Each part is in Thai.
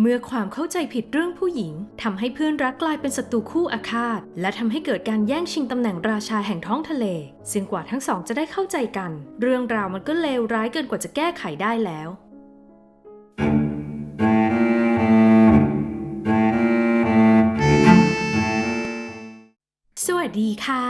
เมื่อความเข้าใจผิดเรื่องผู้หญิงทำให้เพื่อนรักกลายเป็นศัตรูคู่อาฆาต และทำให้เกิดการแย่งชิงตำแหน่งราชาแห่งท้องทะเล ซึ่งกว่าทั้งสองจะได้เข้าใจกัน เรื่องราวมันก็เลวร้ายเกินกว่าจะแก้ไขได้แล้วสวัสดีค่ะ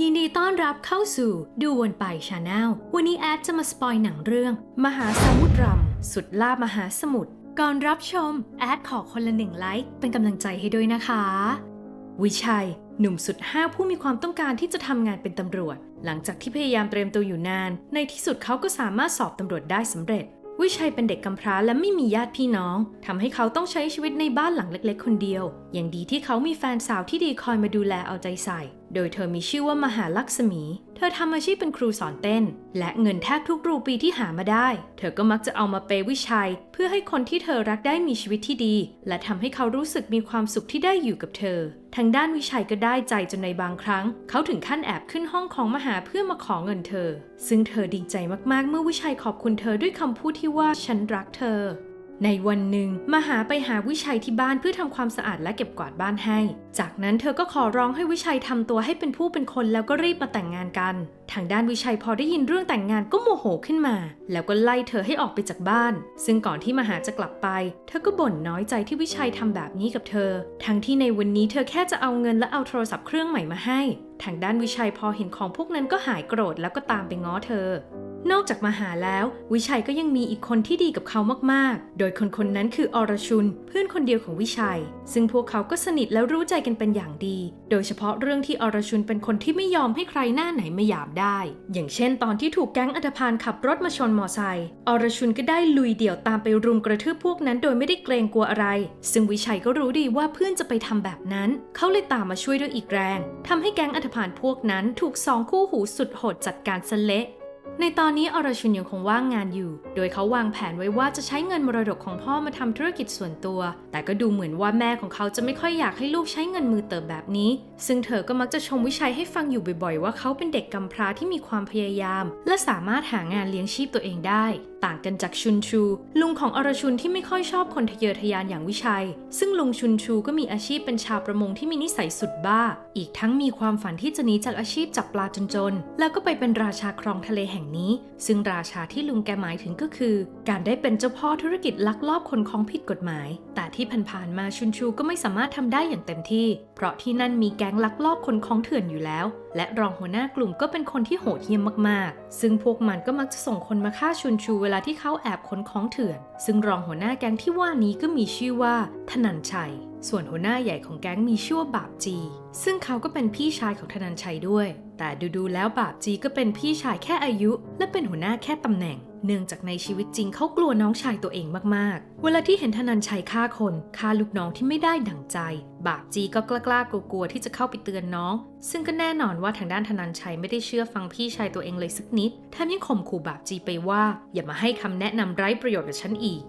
ยินดีต้อนรับเข้าสู่ดูวนไปชาแนลวันนี้แอดจะมาสปอยหนังเรื่อง มหาสมุทรรัมสุดล่ามหาสมุทร ก่อนรับชม แอดขอคนละหนึ่งไลค์เป็นกำลังใจให้ด้วยนะคะ วิชัย หนุ่มสุดห้าผู้มีความต้องการที่จะทำงานเป็นตำรวจ หลังจากที่พยายามเตรียมตัวอยู่นาน ในที่สุดเขาก็สามารถสอบตำรวจได้สำเร็จ วิชัยเป็นเด็กกำพร้าและไม่มีญาติพี่น้องทำให้เขาต้องใช้ชีวิตในบ้านหลังเล็ก ๆ คนเดียว อย่างดีที่เขามีแฟนสาวที่ดีคอยมาดูแลเอาใจใส่ โดยเธอมีชื่อว่ามหาลักษมี เธอทำอาชีพเป็นครูสอนเต้น และเงินแทบทุกรูปีที่หามาได้ เธอก็มักจะเอามาเปย์วิชัย เพื่อให้คนที่เธอรักได้มีชีวิตที่ดี และทำให้เขารู้สึกมีความสุขที่ได้อยู่กับเธอ ทางด้านวิชัยก็ได้ใจจนในบางครั้ง เขาถึงขั้นแอบขึ้นห้องของมหาเพื่อมาขอเงินเธอ ซึ่งเธอดีใจมากๆ เมื่อวิชัยขอบคุณเธอด้วยคำพูดที่ว่าฉันรักเธอในวันหนึ่งมหาไปหาวิชัยที่บ้านเพื่อทำความสะอาดและเก็บกวาดบ้านให้จากนั้นเธอก็ขอร้องให้วิชัยทำตัวให้เป็นผู้เป็นคนแล้วก็รีบมาแต่งงานกัน ทางด้านวิชัยพอได้ยินเรื่องแต่งงานก็โมโหขึ้นมา แล้วก็ไล่เธอให้ออกไปจากบ้าน ซึ่งก่อนที่มหาจะกลับไป เธอก็บ่นน้อยใจที่วิชัยทำแบบนี้กับเธอ ทั้งที่ในวันนี้เธอแค่จะเอาเงินและเอาโทรศัพท์เครื่องใหม่มาให้ ทางด้านวิชัยพอเห็นของพวกนั้นก็หายโกรธแล้วก็ตามไปง้อเธอนอกจากมาหาแล้ว วิชัยก็ยังมีอีกคนที่ดีกับเขามาก ๆ โดยคนคนนั้นคืออรชุน เพื่อนคนเดียวของวิชัย ซึ่งพวกเขาก็สนิทและรู้ใจกันเป็นอย่างดี โดยเฉพาะเรื่องที่อรชุนเป็นคนที่ไม่ยอมให้ใครหน้าไหนมาหยามได้ อย่างเช่น ตอนที่ถูกแก๊งอันธพาลขับรถมาชนมอไซค์ อรชุนก็ได้ลุยเดี่ยวตามไปรุมกระทืบพวกนั้นโดยไม่ได้เกรงกลัวอะไร ซึ่งวิชัยก็รู้ดีว่าเพื่อนจะไปทำแบบนั้น เขาเลยตามมาช่วยด้วยอีกแรงทำให้แก๊งอันธพาลพวกนั้นถูกสองคู่หูสุดโหดจัดการสเละ ในตอนนี้อรชุนยังคงว่างงานอยู่ โดยเขาวางแผนไว้ว่าจะใช้เงินมรดกของพ่อมาทำธุรกิจส่วนตัว แต่ก็ดูเหมือนว่าแม่ของเขาจะไม่ค่อยอยากให้ลูกใช้เงินมือเติบแบบนี้ ซึ่งเธอก็มักจะชมวิชัยให้ฟังอยู่บ่อยๆ ว่าเขาเป็นเด็กกำพร้าที่มีความพยายาม และสามารถหางานเลี้ยงชีพตัวเองได้ ต่างกันจากชุนชู ลุงของอรชุนที่ไม่ค่อยชอบคนทะเยอทะยานอย่างวิชัย ซึ่งลุงชุนชูก็มีอาชีพเป็นชาวประมงที่มีนิสัยสุดบ้า อีกทั้งมีความฝันที่จะหนีจากอาชีพจับปลาจนๆ แล้วก็ไปเป็นราชาครองทะเลแห่งนี้ ซึ่งราชาที่ลุงแกหมายถึงก็คือ การได้เป็นเจ้าพ่อธุรกิจลักลอบคนของผิดกฎหมาย แต่ที่ผ่านๆมาชุนชูก็ไม่สามารถทำได้อย่างเต็มที่ เพราะที่นั่นมีแก๊งลักลอบคนของเถื่อนอยู่แล้วและรองหัวหน้ากลุ่มก็เป็นคนที่โหดเหี้ยมมากๆ ซึ่งพวกมันก็มักจะส่งคนมาฆ่าชุนชูเวลาที่เขาแอบขนของเถื่อน ซึ่งรองหัวหน้าแก๊งที่ว่านี้ก็มีชื่อว่า ธนันชัย ส่วนหัวหน้าใหญ่ของแก๊งมีชื่อว่าบาปจี ซึ่งเขาก็เป็นพี่ชายของธนันชัยด้วย แต่ดูๆแล้วบาปจีก็เป็นพี่ชายแค่อายุ และเป็นหัวหน้าแค่ตำแหน่ง เนื่องจากในชีวิตจริงเขากลัวน้องชายตัวเองมากๆ เวลาที่เห็นธนันชัยฆ่าคนฆ่าลูกน้องที่ไม่ได้ดั่งใจ บาปจีก็กล้าๆกลัวๆที่จะเข้าไปเตือนน้อง ซึ่งก็แน่นอนว่าทางด้านธนันชัยไม่ได้เชื่อฟังพี่ชายตัวเองเลยสักนิดแถมยังข่มขู่บาปจีไปว่า อย่ามาให้คำแนะนำไร้ประโยชน์กับฉันอีก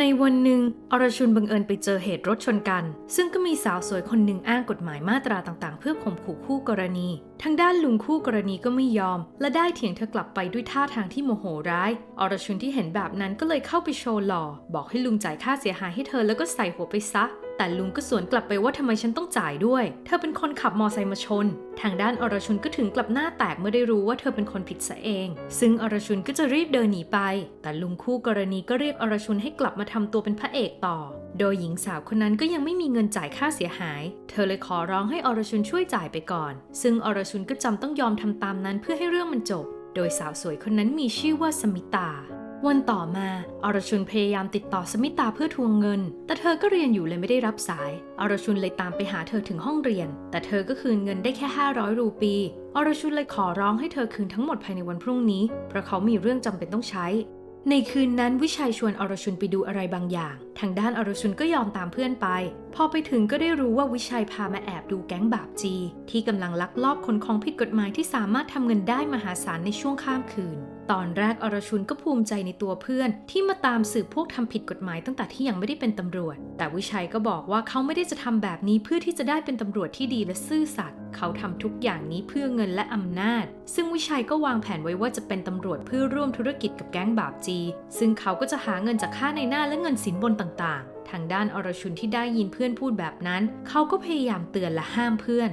ในวันหนึ่งอรชุนบังเอิญไปเจอเหตุรถชนกัน ซึ่งก็มีสาวสวยคนหนึ่งอ้างกฎหมายมาตราต่างๆ เพื่อข่มขู่คู่กรณี ทางด้านลุงคู่กรณีก็ไม่ยอม และได้เถียงเธอกลับไปด้วยท่าทางที่โมโหร้าย อรชุนที่เห็นแบบนั้นก็เลยเข้าไปโชว์หล่อ บอกให้ลุงจ่ายค่าเสียหายให้เธอแล้วก็ใส่หัวไปซะ แต่ลุงก็สวนกลับไปว่าทำไมฉันต้องจ่ายด้วย เธอเป็นคนขับมอไซค์มาชน ทางด้านอรชุนก็ถึงกลับหน้าแตกเมื่อได้รู้ว่าเธอเป็นคนผิดซะเอง ซึ่งอรชุนก็จะรีบเดินหนีไป แต่ลุงคู่กรณีก็เรียกอรชุนให้กลับมาทำตัวเป็นพระเอกต่อ โดยหญิงสาวคนนั้นก็ยังไม่มีเงินจ่ายค่าเสียหาย เธอเลยขอร้องให้อรชุนช่วยจ่ายไปก่อน ซึ่งอรชุนก็จำต้องยอมทำตามนั้นเพื่อให้เรื่องมันจบ โดยสาวสวยคนนั้นมีชื่อว่าสมิตา วันต่อมาอรชุนพยายามติดต่อสมิตาเพื่อทวงเงิน แต่เธอก็เรียนอยู่เลยไม่ได้รับสาย อรชุนเลยตามไปหาเธอถึงห้องเรียน แต่เธอก็คืนเงินได้แค่ 500 รูปี อรชุนเลยขอร้องให้เธอคืนทั้งหมดภายในวันพรุ่งนี้ เพราะเขามีเรื่องจำเป็นต้องใช้ ในคืนนั้นวิชัยชวนอรชุนไปดูอะไรบางอย่าง ทางด้านอรชุนก็ยอมตามเพื่อนไป พอไปถึงก็ได้รู้ว่าวิชัยพามาแอบดูแก๊งบาปจี ที่กำลังลักลอบขนของผิดกฎหมายที่สามารถทำเงินได้มหาศาลในช่วงข้ามคืน ตอนแรกอรชุนก็ภูมิใจในตัวเพื่อน ที่มาตามสืบพวกทำผิดกฎหมายตั้งแต่ที่ยังไม่ได้เป็นตำรวจ แต่วิชัยก็บอกว่าเขาไม่ได้จะทำแบบนี้เพื่อที่จะได้เป็นตำรวจที่ดีและซื่อสัตย์เขาทำทุกอย่างนี้เพื่อเงินและอำนาจ ซึ่งวิชัยก็วางแผนไว้ว่าจะเป็นตำรวจเพื่อร่วมธุรกิจกับแก๊งบาปจี ซึ่งเขาก็จะหาเงินจากค่าในหน้าและเงินสินบนต่างๆททางด้านอรชุนที่ได้ยินเพื่อนพูดแบบนั้น เขาก็พยายามเตือนและห้ามเพื่อน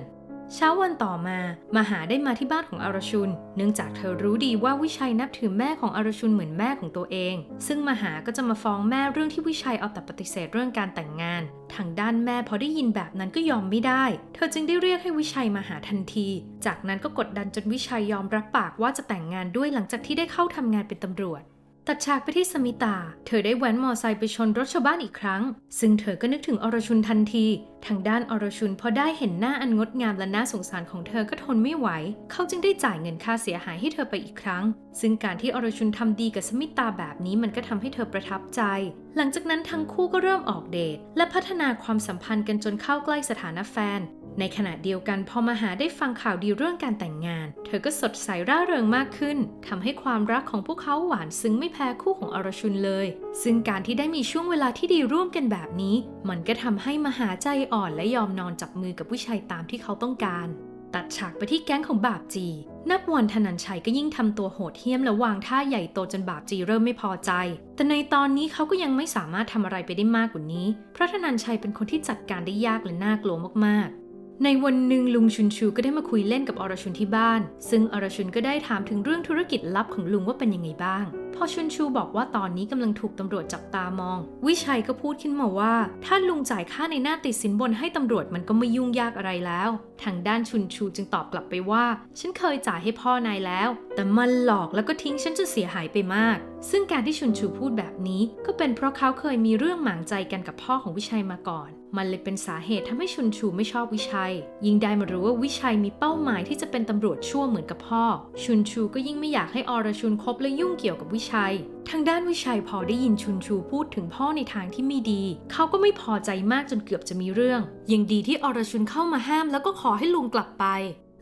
เช้าวันต่อมา มหาได้มาที่บ้านของอารชุน เนื่องจากเธอรู้ดีว่าวิชัยนับถือแม่ของอารชุนเหมือนแม่ของตัวเอง ซึ่งมหาก็จะมาฟ้องแม่เรื่องที่วิชัยเอาแต่ปฏิเสธเรื่องการแต่งงาน ทางด้านแม่พอได้ยินแบบนั้นก็ยอมไม่ได้ เธอจึงได้เรียกให้วิชัยมาหาทันที จากนั้นก็กดดันจนวิชัยยอมรับปากว่าจะแต่งงานด้วยหลังจากที่ได้เข้าทำงานเป็นตำรวจ ตัดฉากไปที่สมิตา เธอได้แว้นมอไซค์ไปชนรถชาวบ้านอีกครั้ง ซึ่งเธอก็นึกถึงอรชุนทันที ทางด้านอรชุนพอได้เห็นหน้าอันงดงามและน่าสงสารของเธอก็ทนไม่ไหว เขาจึงได้จ่ายเงินค่าเสียหายให้เธอไปอีกครั้ง ซึ่งการที่อรชุนทำดีกับสมิตาแบบนี้มันก็ทำให้เธอประทับใจ หลังจากนั้นทั้งคู่ก็เริ่มออกเดทและพัฒนาความสัมพันธ์กันจนเข้าใกล้สถานะแฟน ในขณะเดียวกันพอมาหาได้ฟังข่าวดีเรื่องการแต่งงาน เธอก็สดใสร่าเริงมากขึ้นทำให้ความรักของพวกเขาหวานซึ้งไม่แพ้คู่ของอรชุนเลย ซึ่งการที่ได้มีช่วงเวลาที่ดีร่วมกันแบบนี้ มันก็ทำให้มหาใจอ่อนและยอมนอนจับมือกับผู้ชายตามที่เขาต้องการ ตัดฉากไปที่แก๊งของบาปจี นับวันธนันชัยก็ยิ่งทำตัวโหดเหี้ยมและวางท่าใหญ่โตจนบาปจีเริ่มไม่พอใจ แต่ในตอนนี้เขาก็ยังไม่สามารถทำอะไรไปได้มากกว่านี้ เพราะธนันชัยเป็นคนที่จัดการได้ยากและน่ากลัวมากๆ ในวันหนึ่งลุงชุนชูก็ได้มาคุยเล่นกับอรชุนที่บ้าน ซึ่งอรชุนก็ได้ถามถึงเรื่องธุรกิจลับของลุงว่าเป็นยังไงบ้าง พอชุนชูบอกว่าตอนนี้กำลังถูกตำรวจจับตามอง วิชัยก็พูดขึ้นมาว่า ถ้าลุงจ่ายค่าในหน้าติดสินบนให้ตำรวจมันก็ไม่ยุ่งยากอะไรแล้ว ทางด้านชุนชูจึงตอบกลับไปว่า ฉันเคยจ่ายให้พ่อนายแล้ว แต่มันหลอกแล้วก็ทิ้งฉันจนเสียหายไปมาก ซึ่งการที่ชุนชูพูดแบบนี้ ก็เป็นเพราะเขาเคยมีเรื่องหมางใจกันกับพ่อของวิชัยมาก่อน มันเลยเป็นสาเหตุทำให้ชุนชูไม่ชอบวิชัย ยิ่งได้มารู้ว่าวิชัยมีเป้าหมายที่จะเป็นตำรวจชั่วเหมือนกับพ่อ ชุนชูก็ยิ่งไม่อยากให้อรชุนคบและยุ่งเกี่ยวกับวิชัย ทางด้านวิชัยพอได้ยินชุนชูพูดถึงพ่อในทางที่ไม่ดี เขาก็ไม่พอใจมากจนเกือบจะมีเรื่อง ยังดีที่อรชุนเข้ามาห้ามแล้วก็ขอให้ลุงกลับไป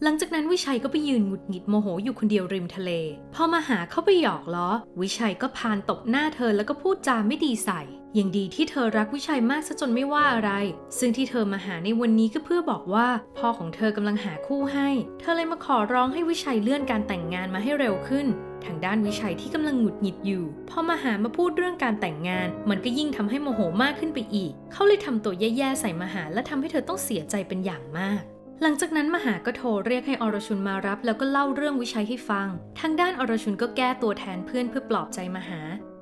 หลังจากนั้นวิชัยก็ไปยืนหงุดหงิดโมโหอยู่คนเดียวริมทะเล พอมาหาเข้าไปหยอกล้อ วิชัยก็พานตบหน้าเธอแล้วก็พูดจาไม่ดีใส่ยังดีที่เธอรักวิชัยมากซะจนไม่ว่าอะไร ซึ่งที่เธอมาหาในวันนี้ก็เพื่อบอกว่า พ่อของเธอกำลังหาคู่ให้ เธอเลยมาขอร้องให้วิชัยเลื่อนการแต่งงานมาให้เร็วขึ้น ทางด้านวิชัยที่กำลังหงุดหงิดอยู่ พอมาหามาพูดเรื่องการแต่งงาน มันก็ยิ่งทำให้โมโหมากขึ้นไปอีก เขาเลยทำตัวแย่ๆใส่มาหาและทำให้เธอต้องเสียใจเป็นอย่างมาก หลังจากนั้นมหาก็โทรเรียกให้อรชุนมารับ แล้วก็เล่าเรื่องวิชัยให้ฟัง ทางด้านอรชุนก็แก้ตัวแทนเพื่อนเพื่อปลอบใจมหา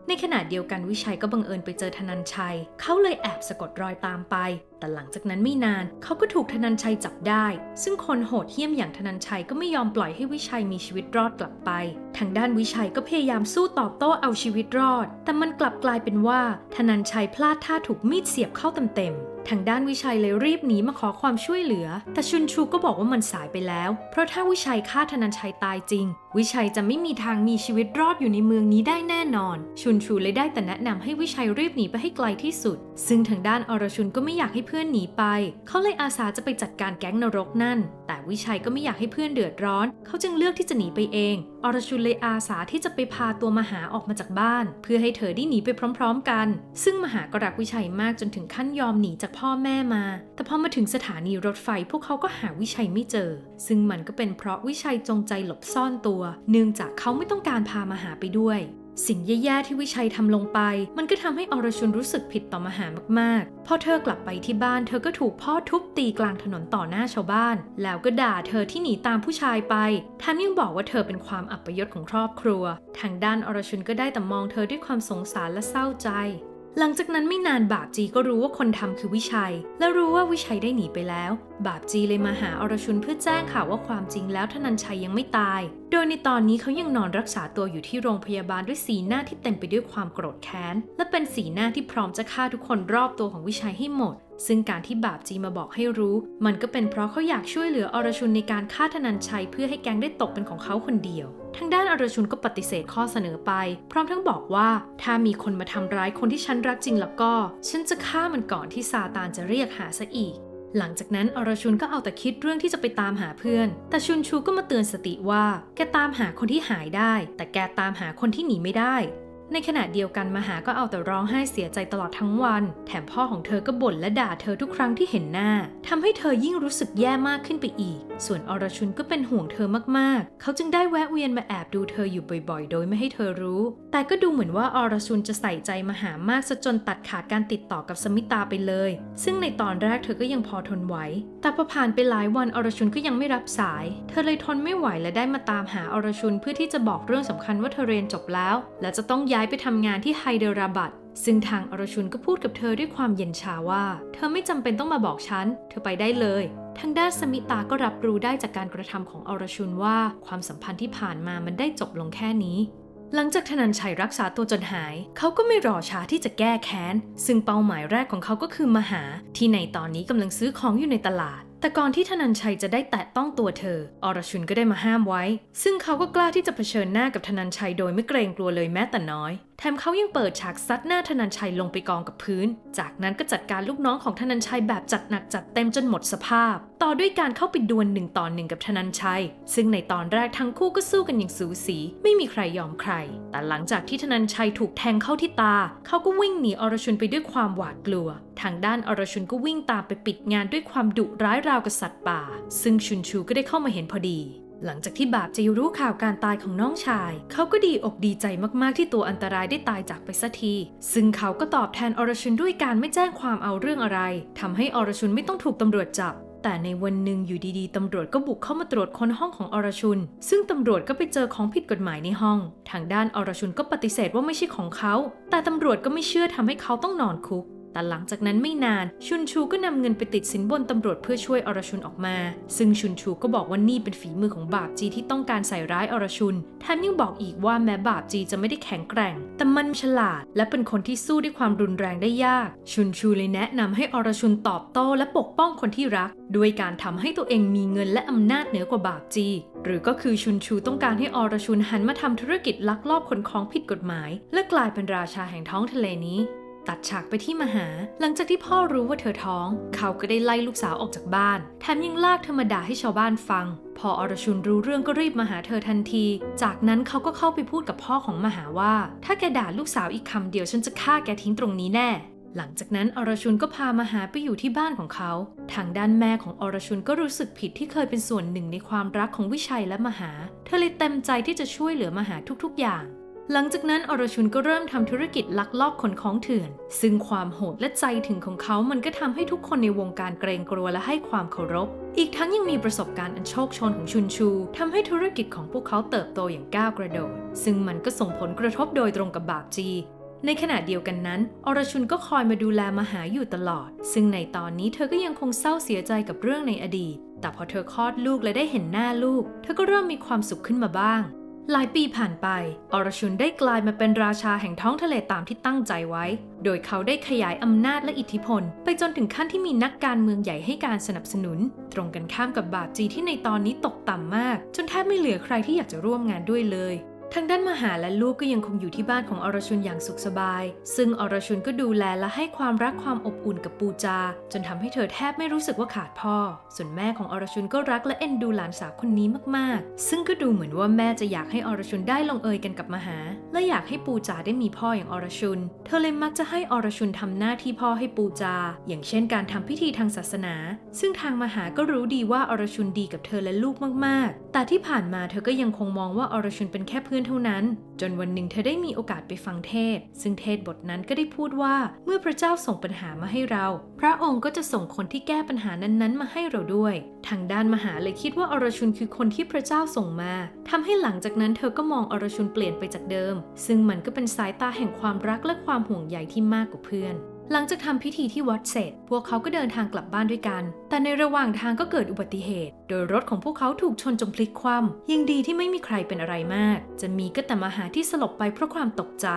ในขณะเดียวกันวิชัยก็บังเอิญไปเจอธนันชัย เขาเลยแอบสะกดรอยตามไป แต่หลังจากนั้นไม่นาน เขาก็ถูกธนันชัยจับได้ ซึ่งคนโหดเหี้ยมอย่างธนันชัยก็ไม่ยอมปล่อยให้วิชัยมีชีวิตรอดกลับไป ทางด้านวิชัยก็พยายามสู้ตอบโต้เอาชีวิตรอด แต่มันกลับกลายเป็นว่าธนันชัยพลาดท่าถูกมีดเสียบเข้าเต็มๆ ทางด้านวิชัยเลยรีบหนีมาขอความช่วยเหลือ แต่ชุนชูก็บอกว่ามันสายไปแล้ว เพราะถ้าวิชัยฆ่าธนันชัยตายจริง วิชัยจะไม่มีทางมีชีวิตรอดอยู่ในเมืองนี้ได้แน่นอน ชุนชูเลยได้แต่แนะนำให้วิชัยรีบหนีไปให้ไกลที่สุด ซึ่งทางด้านอรชุนก็ไม่อยากให้เพื่อนหนีไป เขาเลยอาสาจะไปจัดการแก๊งนรกนั่น แต่วิชัยก็ไม่อยากให้เพื่อนเดือดร้อน เขาจึงเลือกที่จะหนีไปเอง อรชุนเลยอาสาที่จะไปพาตัวมหาออกมาจากบ้าน เพื่อให้เธอได้หนีไปพร้อม ๆ กัน ซึ่งมหาก็รักวิชัยมากจนถึงขั้นยอมหนีจากพ่อแม่มา แต่พอมาถึงสถานีรถไฟพวกเขาก็หาวิชัยไม่เจอ ซึ่งมันก็เป็นเพราะวิชัยจงใจหลบซ่อนตัวเนื่องจากเขาไม่ต้องการพามหาไปด้วย สิ่งแย่ๆที่วิชัยทำลงไป มันก็ทำให้อรชุนรู้สึกผิดต่อมหามากๆ พอเธอกลับไปที่บ้านเธอก็ถูกพ่อทุบตีกลางถนนต่อหน้าชาวบ้าน แล้วก็ด่าเธอที่หนีตามผู้ชายไปแถมยังบอกว่าเธอเป็นความอัปยศของครอบครัว ทางด้านอรชุนก็ได้แต่มองเธอด้วยความสงสารและเศร้าใจ หลังจากนั้นไม่นานบาปจีก็รู้ว่าคนทำคือวิชัย และรู้ว่าวิชัยได้หนีไปแล้ว บาปจีเลยมาหาอรชุนเพื่อแจ้งข่าวว่าความจริงแล้วธนันชัยยังไม่ตาย โดยในตอนนี้เขายังนอนรักษาตัวอยู่ที่โรงพยาบาลด้วยสีหน้าที่เต็มไปด้วยความโกรธแค้น และเป็นสีหน้าที่พร้อมจะฆ่าทุกคนรอบตัวของวิชัยให้หมด ซึ่งการที่บาปจีมาบอกให้รู้ มันก็เป็นเพราะเขาอยากช่วยเหลืออรชุนในการฆ่าธนันชัยเพื่อให้แก๊งได้ตกเป็นของเขาคนเดียว ทางด้านอรชุนก็ปฏิเสธข้อเสนอไป พร้อมทั้งบอกว่า ถ้ามีคนมาทำร้ายคนที่ฉันรักจริงแล้วก็ ฉันจะฆ่ามันก่อนที่ซาตานจะเรียกหาซะอีกหลังจากนั้นอรชุนก็เอาแต่คิดเรื่องที่จะไปตามหาเพื่อน แต่ชุนชูก็มาเตือนสติว่า แกตามหาคนที่หายได้ แต่แกตามหาคนที่หนีไม่ได้ ในขณะเดียวกันมหาก็เอาแต่ร้องไห้เสียใจตลอดทั้งวัน แถมพ่อของเธอก็บ่นและด่าเธอทุกครั้งที่เห็นหน้าทำให้เธอยิ่งรู้สึกแย่มากขึ้นไปอีก ส่วนอรชุนก็เป็นห่วงเธอมากๆ เขาจึงได้แวะเวียนมาแอบดูเธออยู่บ่อยๆ โดยไม่ให้เธอรู้ แต่ก็ดูเหมือนว่าอรชุนจะใส่ใจมหามากซะจนตัดขาดการติดต่อกับสมิตาไปเลย ซึ่งในตอนแรกเธอก็ยังพอทนไหว แต่พอผ่านไปหลายวันอรชุนก็ยังไม่รับสาย เธอเลยทนไม่ไหวและได้มาตามหาอรชุนเพื่อที่จะบอกเรื่องสำคัญว่าเธอเรียนจบแล้ว และจะต้องยายไปทำงานที่ไฮเดราบัดซึ่งทางอรชุนก็พูดกับเธอด้วยความเย็นชาว่า เธอไม่จำเป็นต้องมาบอกฉัน เธอไปได้เลย ทางด้านสมิตาก็รับรู้ได้จากการกระทำของอรชุนว่าความสัมพันธ์ที่ผ่านมามันได้จบลงแค่นี้ หลังจากธนันชัยรักษาตัวจนหาย เขาก็ไม่รอช้าที่จะแก้แค้น ซึ่งเป้าหมายแรกของเขาก็คือมาหา ที่ในตอนนี้กำลังซื้อของอยู่ในตลาด แต่ก่อนที่ธนันชัยจะได้แตะต้องตัวเธอ อรชุนก็ได้มาห้ามไว้ ซึ่งเขาก็กล้าที่จะเผชิญหน้ากับธนันชัยโดยไม่เกรงกลัวเลยแม้แต่น้อยแถมเขายังเปิดฉากซัดหน้าธนันชัยลงไปกองกับพื้น จากนั้นก็จัดการลูกน้องของธนันชัยแบบจัดหนักจัดเต็มจนหมดสภาพ ต่อด้วยการเข้าไปดวลหนึ่งต่อหนึ่งกับธนันชัย ซึ่งในตอนแรกทั้งคู่ก็สู้กันอย่างสูสี ไม่มีใครยอมใคร แต่หลังจากที่ธนันชัยถูกแทงเข้าที่ตา เขาก็วิ่งหนีอรชุนไปด้วยความหวาดกลัว ทางด้านอรชุนก็วิ่งตามไปปิดงานด้วยความดุร้ายราวกับสัตว์ป่า ซึ่งชุนชูก็ได้เข้ามาเห็นพอดี หลังจากที่บาปจะรู้ข่าวการตายของน้องชาย เขาก็ดีอกดีใจมากๆที่ตัวอันตรายได้ตายจากไปสักที ซึ่งเขาก็ตอบแทนอรชุนด้วยการไม่แจ้งความเอาเรื่องอะไรทำให้อรชุนไม่ต้องถูกตำรวจจับ แต่ในวันหนึ่งอยู่ดีๆตำรวจก็บุกเข้ามาตรวจค้นห้องของอรชุน ซึ่งตำรวจก็ไปเจอของผิดกฎหมายในห้อง ทางด้านอรชุนก็ปฏิเสธว่าไม่ใช่ของเขา แต่ตำรวจก็ไม่เชื่อทำให้เขาต้องนอนคุก แต่หลังจากนั้นไม่นาน ชุนชูก็นำเงินไปติดสินบนตำรวจเพื่อช่วยอรชุนออกมา ซึ่งชุนชูก็บอกว่านี่เป็นฝีมือของบาปจีที่ต้องการใส่ร้ายอรชุนแถมยังบอกอีกว่าแม้บาปจีจะไม่ได้แข็งแกร่ง แต่มันฉลาด และเป็นคนที่สู้ด้วยความรุนแรงได้ยาก ชุนชูเลยแนะนำให้อรชุนตอบโต้และปกป้องคนที่รัก ด้วยการทำให้ตัวเองมีเงินและอำนาจเหนือกว่าบาปจี หรือก็คือชุนชูต้องการให้อรชุนหันมาทำธุรกิจลักลอบขนของผิดกฎหมาย และกลายเป็นราชาแห่งท้องทะเลนี้ ตัดฉากไปที่มหา หลังจากที่พ่อรู้ว่าเธอท้อง เขาก็ได้ไล่ลูกสาวออกจากบ้าน แถมยังลากเธอมาด่าให้ชาวบ้านฟัง พออรชุนรู้เรื่องก็รีบมาหาเธอทันที จากนั้นเขาก็เข้าไปพูดกับพ่อของมหาว่า ถ้าแกด่าลูกสาวอีกคำเดียวฉันจะฆ่าแกทิ้งตรงนี้แน่หลังจากนั้นอรชุนก็พามาหาไปอยู่ที่บ้านของเขา ทางด้านแม่ของอรชุนก็รู้สึกผิดที่เคยเป็นส่วนหนึ่งในความรักของวิชัยและมหา เธอเลยเต็มใจที่จะช่วยเหลือมหาทุกๆอย่าง หลังจากนั้นอรชุนก็เริ่มทำธุรกิจลักลอบขนของเถื่อน ซึ่งความโหดและใจถึงของเขามันก็ทำให้ทุกคนในวงการเกรงกลัวและให้ความเคารพ อีกทั้งยังมีประสบการณ์อันโชคชนของชุนชูทำให้ธุรกิจของพวกเขาเติบโตอย่างก้าวกระโดด ซึ่งมันก็ส่งผลกระทบโดยตรงกับบาปจี ในขณะเดียวกันนั้น อรชุนก็คอยมาดูแลมหาอยู่ตลอด ซึ่งในตอนนี้เธอก็ยังคงเศร้าเสียใจกับเรื่องในอดีต แต่พอเธอคลอดลูกและได้เห็นหน้าลูก เธอก็เริ่มมีความสุขขึ้นมาบ้าง หลายปีผ่านไป อรชุนได้กลายมาเป็นราชาแห่งท้องทะเลตามที่ตั้งใจไว้ โดยเขาได้ขยายอำนาจและอิทธิพล ไปจนถึงขั้นที่มีนักการเมืองใหญ่ให้การสนับสนุน ตรงกันข้ามกับบาปจีที่ในตอนนี้ตกต่ำมาก จนแทบไม่เหลือใครที่อยากจะร่วมงานด้วยเลย ทางด้านมหาและลูกก็ยังคงอยู่ที่บ้านของอรชุนอย่างสุขสบาย ซึ่งอรชุนก็ดูแลและให้ความรักความอบอุ่นกับปูจา จนทำให้เธอแทบไม่รู้สึกว่าขาดพ่อ ส่วนแม่ของอรชุนก็รักและเอ็นดูหลานสาวคนนี้มากๆ ซึ่งก็ดูเหมือนว่าแม่จะอยากให้อรชุนได้ลงเอยกันกับมหา และอยากให้ปูจาได้มีพ่ออย่างอรชุน เธอเลยมักจะให้อรชุนทำหน้าที่พ่อให้ปูจา อย่างเช่นการทำพิธีทางศาสนา ซึ่งทางมหาก็รู้ดีว่าอรชุนดีกับเธอและลูกมาก ๆ แต่ที่ผ่านมาเธอก็ยังคงมองว่าอรชุนเป็นแค่เพื่อนเท่านั้น จนวันหนึ่งเธอได้มีโอกาสไปฟังเทศ ซึ่งเทศบทนั้นก็ได้พูดว่าเมื่อพระเจ้าส่งปัญหามาให้เรา พระองค์ก็จะส่งคนที่แก้ปัญหานั้นๆ มาให้เราด้วย ทางด้านมหาเลยคิดว่าอรชุนคือคนที่พระเจ้าส่งมาทำให้หลังจากนั้นเธอก็มองอรชุนเปลี่ยนไปจากเดิม ซึ่งมันก็เป็นสายตาแห่งความรักและความห่วงใยที่มากกว่าเพื่อน หลังจากทำพิธีที่วัดเสร็จ พวกเขาก็เดินทางกลับบ้านด้วยกัน แต่ในระหว่างทางก็เกิดอุบัติเหตุ โดยรถของพวกเขาถูกชนจนพลิกคว่ำยังดีที่ไม่มีใครเป็นอะไรมาก จะมีก็แต่มหาที่สลบไปเพราะความตกใจ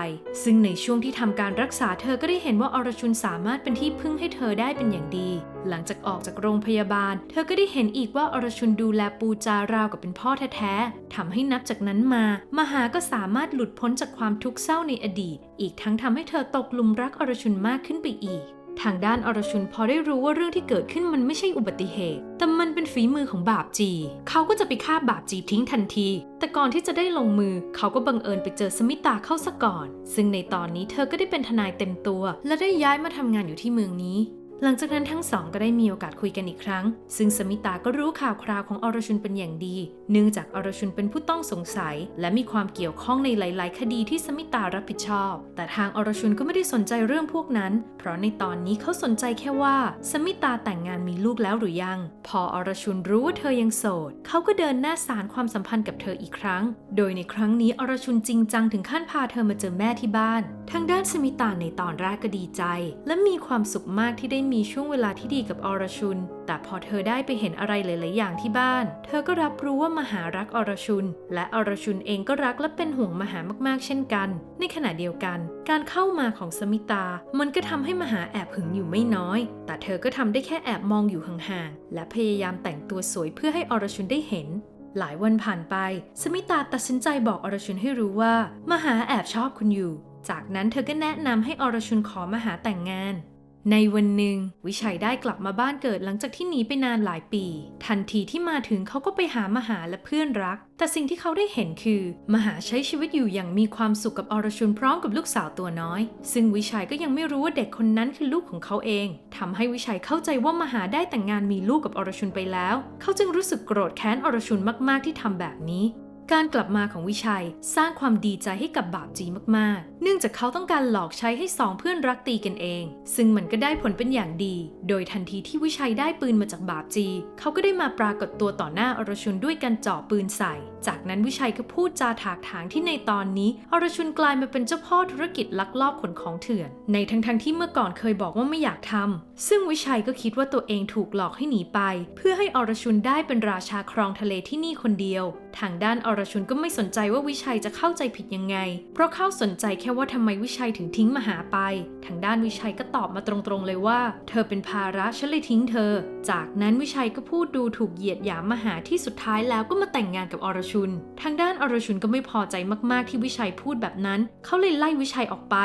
ซึ่งในช่วงที่ทำการรักษาเธอก็ได้เห็นว่าอรชุนสามารถเป็นที่พึ่งให้เธอได้เป็นอย่างดี หลังจากออกจากโรงพยาบาล เธอก็ได้เห็นอีกว่าอรชุนดูแลปูจาราวกับเป็นพ่อแท้ๆทำให้นับจากนั้นมา มหาก็สามารถหลุดพ้นจากความทุกข์เศร้าในอดีต อีกทั้งทำให้เธอตกหลุมรักอรชุนมากขึ้นไปอีก ทางด้านอรชุนพอได้รู้ว่าเรื่องที่เกิดขึ้นมันไม่ใช่อุบัติเหตุ แต่มันเป็นฝีมือของบาปจี เขาก็จะไปฆ่าบาปจีทิ้งทันที แต่ก่อนที่จะได้ลงมือ เขาก็บังเอิญไปเจอสมิตาเข้าซะก่อน ซึ่งในตอนนี้เธอก็ได้เป็นทนายเต็มตัว และได้ย้ายมาทำงานอยู่ที่เมืองนี้ หลังจากนั้นทั้งสองก็ได้มีโอกาสคุยกันอีกครั้ง ซึ่งสมิตาก็รู้ข่าวคราวของอรชุนเป็นอย่างดี เนื่องจากอรชุนเป็นผู้ต้องสงสัย และมีความเกี่ยวข้องในหลาย ๆ คดีที่สมิตารับผิดชอบ แต่ทางอรชุนก็ไม่ได้สนใจเรื่องพวกนั้น เพราะในตอนนี้เขาสนใจแค่ว่า สมิตาแต่งงานมีลูกแล้วหรือยัง พออรชุนรู้ว่าเธอยังโสด เขาก็เดินหน้าสารความสัมพันธ์กับเธออีกครั้ง โดยในครั้งนี้อรชุนจริงจังถึงขั้นพาเธอมาเจอแม่ที่บ้าน ทางด้านสมิตาในตอนแรกก็ดีใจ และมีความสุขมากที่ได้มีช่วงเวลาที่ดีกับอรชุน แต่พอเธอได้ไปเห็นอะไรหลาย ๆ อย่างที่บ้าน เธอก็รับรู้ว่ามหารักอรชุน และอรชุนเองก็รักและเป็นห่วงมหามาก ๆ เช่นกัน ในขณะเดียวกัน การเข้ามาของสมิตา มันก็ทำให้มหาแอบหึงอยู่ไม่น้อย แต่เธอก็ทำได้แค่แอบมองอยู่ห่าง ๆ และพยายามแต่งตัวสวยเพื่อให้อรชุนได้เห็นหลายวันผ่านไป สมิตาตัดสินใจบอกอรชุนให้รู้ว่า มหาแอบชอบคุณอยู่ จากนั้นเธอก็แนะนำให้อรชุนขอมหาแต่งงาน ในวันหนึ่งวิชัยได้กลับมาบ้านเกิดหลังจากที่หนีไปนานหลายปี ทันทีที่มาถึงเขาก็ไปหามหาและเพื่อนรัก แต่สิ่งที่เขาได้เห็นคือ มหาใช้ชีวิตอยู่อย่างมีความสุขกับอรชุนพร้อมกับลูกสาวตัวน้อย ซึ่งวิชัยก็ยังไม่รู้ว่าเด็กคนนั้นคือลูกของเขาเองทำให้วิชัยเข้าใจว่ามหาได้แต่งงานมีลูกกับอรชุนไปแล้ว เขาจึงรู้สึกโกรธแค้นอรชุนมาก ๆที่ทำแบบนี้ การกลับมาของวิชัยสร้างความดีใจให้กับบาปจีมากๆ เนื่องจากเขาต้องการหลอกใช้ให้สองเพื่อนรักตีกันเอง ซึ่งมันก็ได้ผลเป็นอย่างดี โดยทันทีที่วิชัยได้ปืนมาจากบาปจี เขาก็ได้มาปรากฏตัวต่อหน้าอรชุนด้วยการเจาะปืนใส่ จากนั้นวิชัยก็พูดจาถากถางที่ในตอนนี้อรชุนกลายมาเป็นเจ้าพ่อธุรกิจลักลอบขนของเถื่อน ในทั้งๆทที่เมื่อก่อนเคยบอกว่าไม่อยากทำซึ่งวิชัยก็คิดว่าตัวเองถูกหลอกให้หนีไป เพื่อให้อรชุนได้เป็นราชาครองทะเลที่นี่คนเดียว ทางด้านอรรชุนก็ไม่สนใจว่าวิชัยจะเข้าใจผิดยังไง เพราะเขาสนใจแค่ว่าทำไมวิชัยถึงทิ้งมหาไป ทางด้านวิชัยก็ตอบมาตรงๆเลยว่า เธอเป็นภาระฉันเลยทิ้งเธอ จากนั้นวิชัยก็พูดดูถูกเหยียดหยามมหาที่สุดท้ายแล้วก็มาแต่งงานกับอรชุน ทางด้านอรชุนก็ไม่พอใจมากๆที่วิชัยพูดแบบนั้น เขาเลยไล่วิชัยออกไป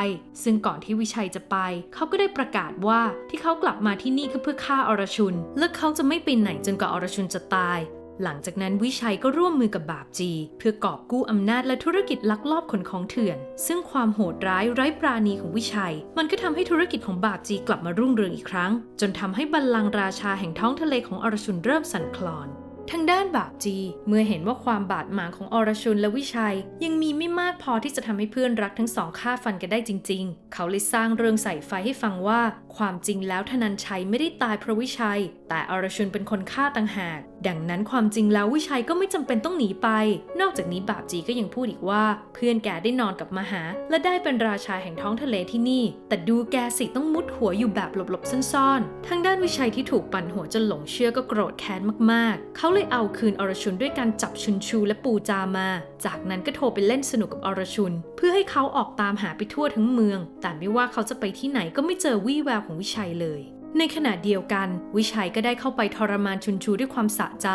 ซึ่งก่อนที่วิชัยจะไป เขาก็ได้ประกาศว่าที่เขากลับมาที่นี่ก็เพื่อฆ่าอรชุน และเขาจะไม่ไปไหนจนกว่าอรชุนจะตาย หลังจากนั้นวิชัยก็ร่วมมือกับบาปจี เพื่อกอบกู้อำนาจและธุรกิจลักลอบขนของเถื่อน ซึ่งความโหดร้ายไร้ปราณีของวิชัย มันก็ทำให้ธุรกิจของบาปจีกลับมารุ่งเรืองอีกครั้ง จนทำให้บัลลังก์ราชาแห่งท้องทะเลของอรชุนเริ่มสั่นคลอนทางด้านบาปจี เมื่อเห็นว่าความบาดหมางของอรชุนและวิชัย ยังมีไม่มากพอที่จะทำให้เพื่อนรักทั้งสองฆ่าฟันกันได้จริง ๆ เขาเลยสร้างเรื่องใส่ไฟให้ฟังว่า ความจริงแล้วธนันชัยไม่ได้ตายเพราะวิชัย แต่อรชุนเป็นคนฆ่าต่างหาก ดังนั้นความจริงแล้ววิชัยก็ไม่จำเป็นต้องหนีไป นอกจากนี้บาปจีก็ยังพูดอีกว่า เพื่อนแกได้นอนกับมหา และได้เป็นราชาแห่งท้องทะเลที่นี่ แต่ดูแกสิต้องมุดหัวอยู่แบบหลบๆซ่อนๆทางด้านวิชัยที่ถูกปั่นหัวจนหลงเชื่อก็โกรธแค้นมากๆ เขาเลยเอาคืนอรชุนด้วยการจับชุนชูและปูจามา จากนั้นก็โทรไปเล่นสนุกกับอรชุน เพื่อให้เขาออกตามหาไปทั่วทั้งเมือง แต่ไม่ว่าเขาจะไปที่ไหนก็ไม่เจอวี่แววของวิชัยเลย ในขณะเดียวกัน วิชัยก็ได้เข้าไปทรมานชุนชูด้วยความสะใจ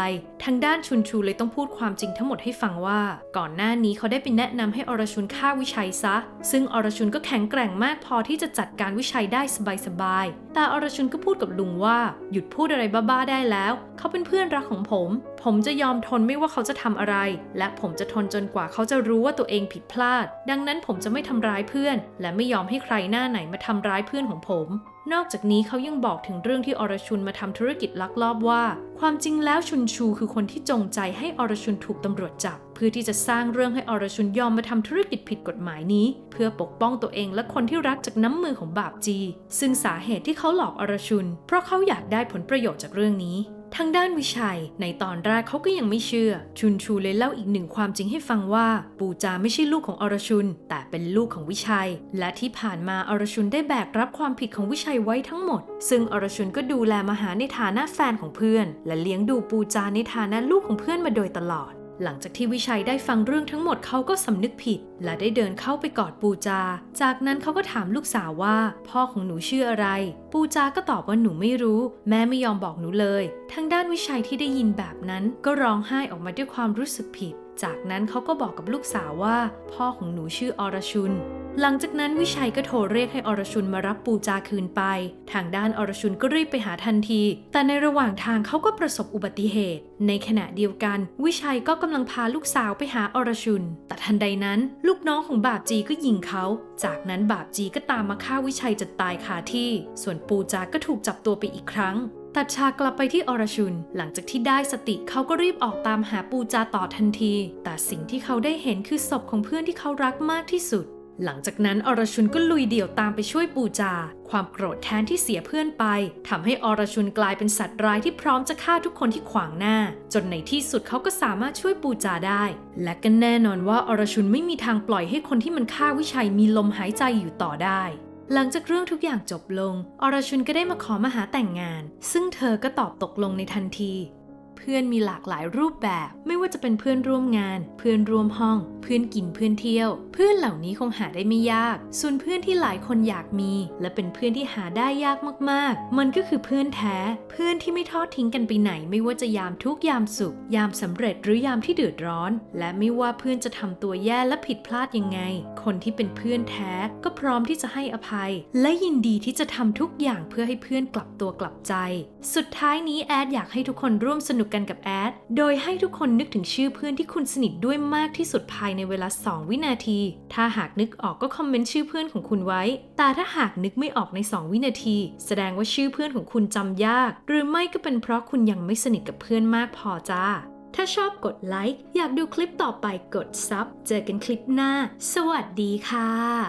ทางด้านชุนชูเลยต้องพูดความจริงทั้งหมดให้ฟังว่า ก่อนหน้านี้เขาได้ไปแนะนำให้อรชุนฆ่าวิชัยซะ ซึ่งอรชุนก็แข็งแกร่งมากพอที่จะจัดการวิชัยได้สบายๆแต่อรชุนก็พูดกับลุงว่าหยุดพูดอะไรบ้าๆได้แล้ว เขาเป็นเพื่อนรักของผม ผมจะยอมทนไม่ว่าเขาจะทำอะไร และผมจะทนจนกว่าเขาจะรู้ว่าตัวเองผิดพลาด ดังนั้นผมจะไม่ทำร้ายเพื่อน และไม่ยอมให้ใครหน้าไหนมาทำร้ายเพื่อนของผม นอกจากนี้เขายังบอกถึงเรื่องที่อรชุนมาทำธุรกิจลักลอบว่า ความจริงแล้วชุนชูคือคนที่จงใจให้อรชุนถูกตำรวจจับ เพื่อที่จะสร้างเรื่องให้อรชุนยอมมาทำธุรกิจผิดกฎหมายนี้ เพื่อปกป้องตัวเองและคนที่รักจากน้ำมือของบาปจี ซึ่งสาเหตุที่เขาหลอกอรชุน เพราะเขาอยากได้ผลประโยชน์จากเรื่องนี้ ทางด้านวิชัย ในตอนแรกเขาก็ยังไม่เชื่อ ชุนชูเลยเล่าอีกหนึ่งความจริงให้ฟังว่า ปูจาไม่ใช่ลูกของอรชุน แต่เป็นลูกของวิชัย และที่ผ่านมาอรชุนได้แบกรับความผิดของวิชัยไว้ทั้งหมด ซึ่งอรชุนก็ดูแลมหาในฐานะแฟนของเพื่อน และเลี้ยงดูปูจาในฐานะลูกของเพื่อนมาโดยตลอด หลังจากที่วิชัยได้ฟังเรื่องทั้งหมดเขาก็สำนึกผิด และได้เดินเข้าไปกอดปูจา จากนั้นเขาก็ถามลูกสาวว่า พ่อของหนูชื่ออะไร ปูจาก็ตอบว่าหนูไม่รู้ แม่ไม่ยอมบอกหนูเลย ทางด้านวิชัยที่ได้ยินแบบนั้นก็ร้องไห้ออกมาด้วยความรู้สึกผิด จากนั้นเขาก็บอกกับลูกสาวว่า พ่อของหนูชื่ออรชุน หลังจากนั้นวิชัยก็โทรเรียกให้อรชุนมารับปูจาคืนไป ทางด้านอรชุนก็รีบไปหาทันที แต่ในระหว่างทางเขาก็ประสบอุบัติเหตุ ในขณะเดียวกัน วิชัยก็กำลังพาลูกสาวไปหาอรชุน แต่ทันใดนั้น ลูกน้องของบาปจีก็ยิงเขา จากนั้นบาปจีก็ตามมาฆ่าวิชัยจนตายคาที่ ส่วนปูจาก็ถูกจับตัวไปอีกครั้ง ตัดฉากกลับไปที่อรชุน หลังจากที่ได้สติเขาก็รีบออกตามหาปูจาต่อทันที แต่สิ่งที่เขาได้เห็นคือศพของเพื่อนที่เขารักมากที่สุด หลังจากนั้นอรชุนก็ลุยเดี่ยวตามไปช่วยปูจา ความโกรธแค้นที่เสียเพื่อนไปทำให้อรชุนกลายเป็นสัตว์ร้ายที่พร้อมจะฆ่าทุกคนที่ขวางหน้า จนในที่สุดเขาก็สามารถช่วยปูจาได้ และก็แน่นอนว่าอรชุนไม่มีทางปล่อยให้คนที่มันฆ่าวิชัยมีลมหายใจอยู่ต่อได้ หลังจากเรื่องทุกอย่างจบลง อรชุนก็ได้มาขอมาหาแต่งงาน ซึ่งเธอก็ตอบตกลงในทันที พื่อนมีหลากหลายรูปแบบ ไม่ว่าจะเป็นเพื่อนร่วมงาน เพื่อนร่วมห้อง เพื่อนกินเพื่อนเที่ยว เพื่อนเหล่านี้คงหาได้ไม่ยาก ส่วนเพื่อนที่หลายคนอยากมี และเป็นเพื่อนที่หาได้ยากมากๆ มันก็คือเพื่อนแท้ เพื่อนที่ไม่ทอดทิ้งกันไปไหน ไม่ว่าจะยามทุกยามสุข ยามสำเร็จหรือยามที่เดือดร้อน และไม่ว่าเพื่อนจะทำตัวแย่และผิดพลาดยังไง คนที่เป็นเพื่อนแท้ก็พร้อมที่จะให้อภัย และยินดีที่จะทำทุกอย่างเพื่อให้เพื่อนกลับตัวกลับใจ สุดท้ายนี้แอดอยากให้ทุกคนร่วมสนุกกันกันกับแอด โดยให้ทุกคนนึกถึงชื่อเพื่อนที่คุณสนิทด้วยมากที่สุดภายในเวลา 2 วินาที ถ้าหากนึกออกก็คอมเมนต์ชื่อเพื่อนของคุณไว้ แต่ถ้าหากนึกไม่ออกใน 2 วินาที แสดงว่าชื่อเพื่อนของคุณจำยาก หรือไม่ก็เป็นเพราะคุณยังไม่สนิทกับเพื่อนมากพอจ้าถ้าชอบกดไลค์ อยากดูคลิปต่อไปกดซับ เจอกันคลิปหน้า สวัสดีค่ะ